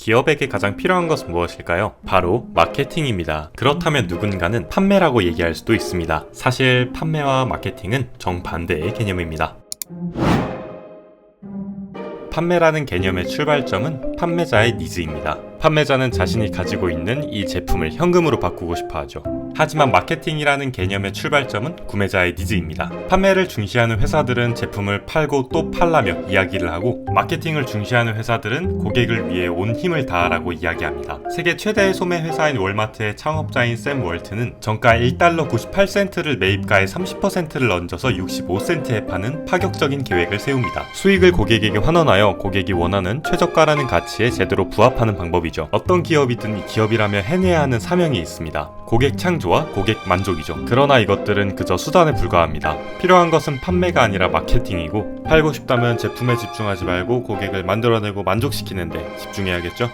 기업에게 가장 필요한 것은 무엇일까요? 바로 마케팅입니다. 그렇다면 누군가는 판매라고 얘기할 수도 있습니다. 사실 판매와 마케팅은 정반대의 개념입니다. 판매라는 개념의 출발점은 판매자의 니즈입니다. 판매자는 자신이 가지고 있는 이 제품을 현금으로 바꾸고 싶어 하죠. 하지만 마케팅이라는 개념의 출발점은 구매자의 니즈입니다. 판매를 중시하는 회사들은 제품을 팔고 또 팔라며 이야기를 하고 마케팅을 중시하는 회사들은 고객을 위해 온 힘을 다하라고 이야기합니다. 세계 최대의 소매 회사인 월마트의 창업자인 샘 월트는 정가 1달러 98센트를 매입가의 30%를 얹어서 65센트에 파는 파격적인 계획을 세웁니다. 수익을 고객에게 환원하여 고객이 원하는 최저가라는 가치에 제대로 부합하는 방법이죠. 어떤 기업이든 이 기업이라면 해내야 하는 사명이 있습니다. 고객 창 조와 고객 만족이죠. 그러나 이것들은 그저 수단에 불과합니다. 필요한 것은 판매가 아니라 마케팅이고 팔고 싶다면 제품에 집중하지 말고 고객을 만들어내고 만족시키는데 집중해야겠죠?